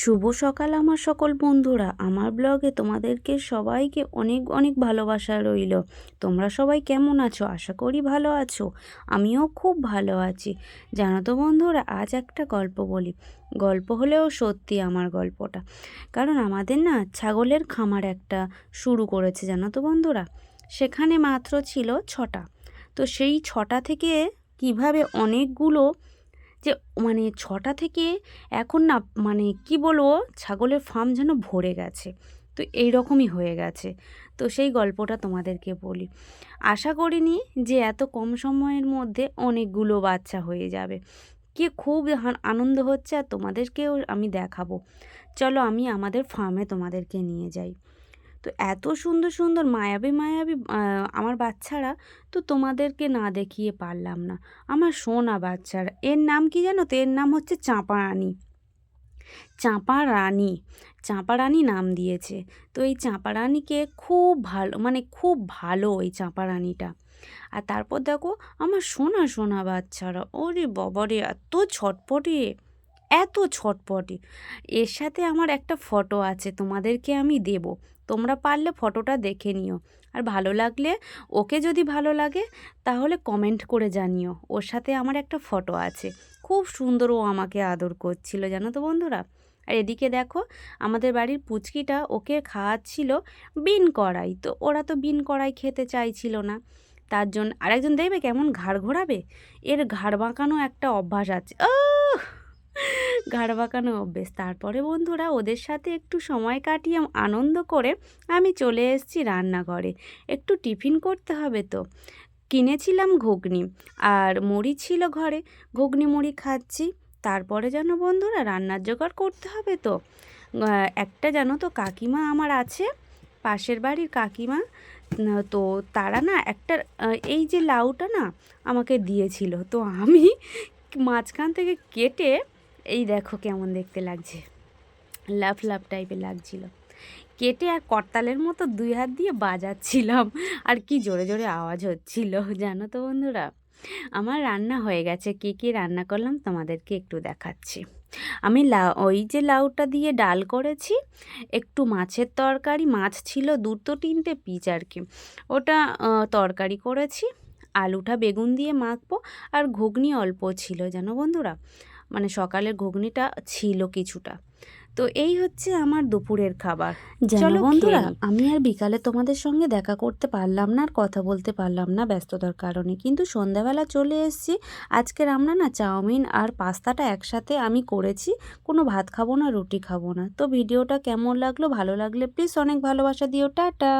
শুভ সকাল আমার সকল বন্ধুরা। আমার ব্লগে তোমাদেরকে সবাইকে অনেক অনেক ভালোবাসা রইল। তোমরা সবাই কেমন আছো? আশা করি ভালো আছো। আমিও খুব ভালো আছি। জানো তো বন্ধুরা, আজ একটা গল্প বলি। গল্প হলেও সত্যি আমার গল্পটা। কারণ আমাদের না ছাগলের খামার একটা শুরু করেছে, জানো তো বন্ধুরা? সেখানে মাত্র ছিল ছটা। তো সেই ছটা থেকে কীভাবে অনেকগুলো যে মানে ছটা থেকে এখন না মানে কি বলব, ছাগলের ফার্ম যেন ভরে গেছে। তো এই রকমই হয়ে গেছে। তো সেই গল্পটা তোমাদেরকে বলি। আশা করিনি যে এত কম সময়ের মধ্যে অনেকগুলো বাচ্চা হয়ে যাবে। কি খুব আনন্দ হচ্ছে আর তোমাদেরকেও আমি দেখাবো। চলো আমি আমাদের ফার্মে তোমাদেরকে নিয়ে যাই। তো এত সুন্দর সুন্দর, মায়াবী মায়াবী আমার বাচ্চারা তো তোমাদেরকে না দেখিয়ে পারলাম না। আমার সোনা বাচ্চারা, এর নাম কি জানো তো? এর নাম হচ্ছে চাঁপা রানী। চাঁপা রানী চাঁপা রানী নাম দিয়েছে। তো এই চাঁপা রানীকে খুব ভালো মানে খুব ভালো এই চাঁপা রানীটা। আর তারপর দেখো, আমার সোনা সোনা বাচ্চারা, ওরে বাবারে এত ছটপটে এত ছটপটে। এর সাথে আমার একটা ফটো আছে, তোমাদেরকে আমি দেব। তোমরা পারলে ফটোটা দেখে নিও। আর ভালো লাগলে ওকে যদি ভালো লাগে, তাহলে কমেন্ট করে জানিও। ওর সাথে আমার একটা ফটো আছে। খুব সুন্দর ও আমাকে আদর করছিল, জানো তো বন্ধুরা? আর এদিকে দেখো, আমাদের বাড়ির পুচকিটা ওকে খাওয়াচ্ছিল বিন কড়াই। তো ওরা তো বিন কড়াই খেতে চাইছিল না। তার জন্য আরেকজন দেখবে কেমন ঘাড় ঘোরাবে? এর ঘাড় বাঁকানো একটা অভ্যাস আছে। ও ঘাড় বাঁকানো অভ্যেস। তারপরে বন্ধুরা ওদের সাথে একটু সময় কাটিয়ে আনন্দ করে আমি চলে এসেছি রান্নাঘরে। একটু টিফিন করতে হবে তো। কিনেছিলাম ঘুগনি আর মুড়ি ছিল ঘরে। ঘুগনি, মুড়ি খাচ্ছি। তারপরে যেন বন্ধুরা রান্নার জোগাড় করতে হবে তো। একটা জানো তো কাকিমা আমার আছে, পাশের বাড়ির কাকিমা। তো তারা না একটা এই যে লাউটা না আমাকে দিয়েছিল। তো আমি মাঝখান থেকে কেটে এই দেখো কেমন দেখতে লাগছে। লাফ লাফ টাইপের লাগছিল। কেটে আর করতালের মতো দুই হাত দিয়ে বাজাচ্ছিলাম। আর কি জোরে জোরে আওয়াজ হচ্ছিল, জানো তো বন্ধুরা? আমার রান্না হয়ে গেছে, কী কী রান্না করলাম তোমাদেরকে একটু দেখাচ্ছি। আমি লা, ওই যে লাউটা দিয়ে ডাল করেছি, একটু মাছের তরকারি, মাছ ছিল দুটো তিনটে পিচ আর কি। ওটা তরকারি করেছি, আলুটা বেগুন দিয়ে মাখবো, আর ঘুগনি অল্প ছিল, জানো বন্ধুরা? মানে সকালের ঘুগনিটা ছিল কিছুটা। তো এই হচ্ছে আমার দুপুরের খাবার। চলো বন্ধুরা আমি আর বিকালে তোমাদের সঙ্গে দেখা করতে পারলাম না আর কথা বলতে পারলাম না ব্যস্ততার কারণে। কিন্তু সন্ধ্যাবেলা চলে এসেছি। আজকের আমরা না চাউমিন আর পাস্তাটা একসাথে আমি করেছি। কোনো ভাত খাব না রুটি খাব না। তো ভিডিওটা কেমন লাগল ভালো লাগলে প্লিজ অনেক ভালোবাসা দিও। টাটা!